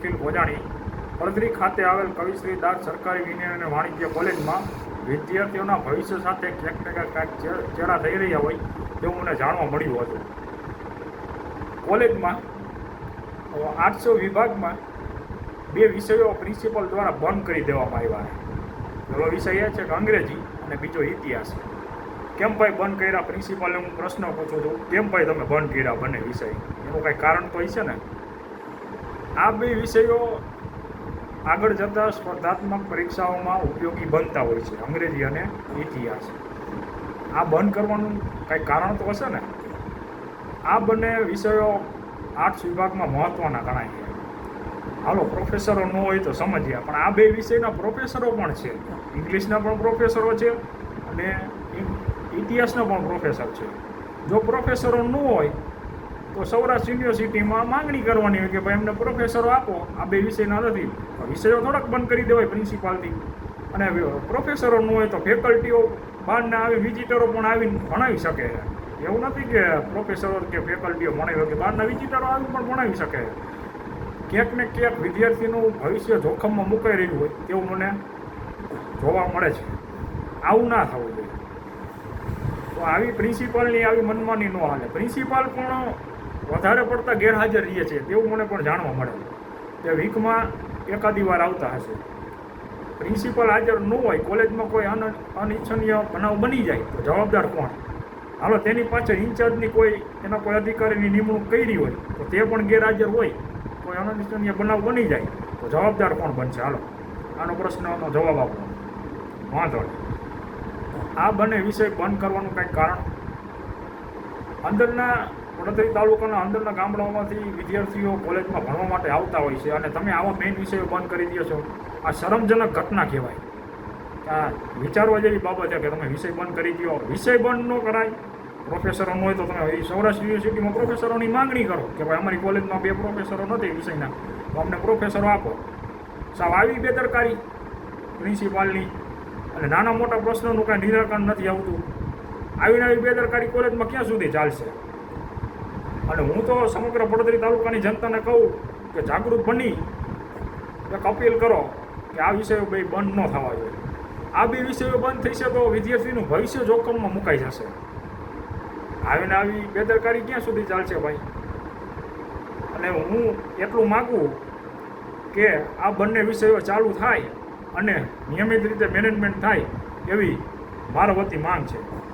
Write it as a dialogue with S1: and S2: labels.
S1: નિખિલ ભોજાણી પડદરી ખાતે આવેલ કવિશ્રી દાસ સરકારી વિજ્ઞાન અને વાણિજ્ય કોલેજમાં વિદ્યાર્થીઓના ભવિષ્ય સાથે ક્યાંક ને ક્યાંક ચેડા થઈ રહ્યા હોય તેવું મને જાણવા મળ્યું હતું. કોલેજમાં આઠસો વિભાગમાં બે વિષયો પ્રિન્સિપલ દ્વારા બંધ કરી દેવામાં આવ્યા છે. પહેલો વિષય એ છે કે અંગ્રેજી અને બીજો ઇતિહાસ. કેમ ભાઈ બંધ કર્યા? પ્રિન્સિપાલને હું પ્રશ્ન પૂછું છું. કેમ ભાઈ તમે બંધ કર્યા બંને વિષય? એનું કાંઈ કારણ તો હશે ને? આ બે વિષયો આગળ જતાં સ્પર્ધાત્મક પરીક્ષાઓમાં ઉપયોગી બનતા હોય છે, અંગ્રેજી અને ઇતિહાસ. આ બંધ કરવાનું કાંઈ કારણ તો હશે ને? આ બંને વિષયો આર્ટ્સ વિભાગમાં મહત્ત્વના ગણાય છે. હાલો, પ્રોફેસરો ન હોય તો સમજ્યા, પણ આ બે વિષયના પ્રોફેસરો પણ છે. ઇંગ્લિશના પણ પ્રોફેસરો છે અને ઇતિહાસના પણ પ્રોફેસર છે. જો પ્રોફેસરો ન હોય તો સૌરાષ્ટ્ર યુનિવર્સિટીમાં માંગણી કરવાની હોય કે ભાઈ એમને પ્રોફેસરો આપો. આ બે વિષયના નથી. વિષયો થોડાક બંધ કરી દેવાય પ્રિન્સિપાલથી અને પ્રોફેસરો ન હોય તો ફેકલ્ટીઓ બહારના આવી વિઝિટરો પણ આવીને ભણાવી શકે. એવું નથી કે પ્રોફેસરો કે ફેકલ્ટીઓ ભણાવી શકે બહારના વિઝિટરો આવીને પણ ભણાવી શકે. ક્યાંક ને ક્યાંક વિદ્યાર્થીનું ભવિષ્ય જોખમમાં મુકાઈ રહ્યું હોય તેવું મને જોવા મળે છે. આવું ના થવું જોઈએ. તો આવી પ્રિન્સિપાલની આવી મનમાની ન હાલે. પ્રિન્સિપાલ પણ વધારે પડતા ગેરહાજર રહીએ છે તેવું મને પણ જાણવા મળે કે વીકમાં એકાદી વાર આવતા હશે. પ્રિન્સિપાલ હાજર ન હોય, કોલેજમાં કોઈ અન, અનિચ્છનીય બનાવ બની જાય, તો જવાબદાર કોણ? હાલો, તેની પાછળ ઇન્ચાર્જની કોઈ, એના કોઈ અધિકારીની નિમણૂક કરી હોય, તો તે પણ ગેરહાજર હોય, કોઈ અનિચ્છનીય બનાવ બની જાય, તો જવાબદાર કોણ બનશે? હાલો, આનો પ્રશ્નનો જવાબ આપો. વાંધો આ બંને વિષય બંધ કરવાનું કંઈક કારણ અંદરના વડોદરી તાલુકાના અંદરના ગામડાઓમાંથી વિદ્યાર્થીઓ કોલેજમાં ભણવા માટે આવતા હોય છે અને તમે આવા મેઇન વિષયો બંધ કરી દો છો. આ શરમજનક ઘટના કહેવાય. આ વિચારવા જેવી બાબત છે કે તમે વિષય બંધ કરી દો. વિષય બંધ ન કરાય. પ્રોફેસરો ન હોય તો તમે સૌરાષ્ટ્ર યુનિવર્સિટીમાં પ્રોફેસરોની માંગણી કરો કે ભાઈ અમારી કોલેજમાં બે પ્રોફેસરો નથી વિષયના. તો અમને પ્રોફેસરો આપો. સાવ આવી બેદરકારી. પ્રિન્સિપાલની અને નાના મોટા પ્રશ્નોનું કાંઈ નિરાકરણ નથી આવતું. આવી બેદરકારી કોલેજમાં ક્યાં સુધી ચાલશે? અને હું તો સમગ્ર પડદરી તાલુકાની જનતાને કહું કે જાગૃત બની. એક અપીલ કરો કે આ વિષયો ભાઈ બંધ ન થવા જોઈએ. આ બે વિષયો બંધ થશે તો વિદ્યાર્થીનું ભવિષ્ય જોખમમાં મુકાઈ જશે. આવીને આવી બેદરકારી ક્યાં સુધી ચાલશે ભાઈ? અને હું એટલું માગું કે આ બંને વિષયો ચાલુ થાય અને નિયમિત રીતે મેનેજમેન્ટ થાય એવી મારા વતી માંગ છે.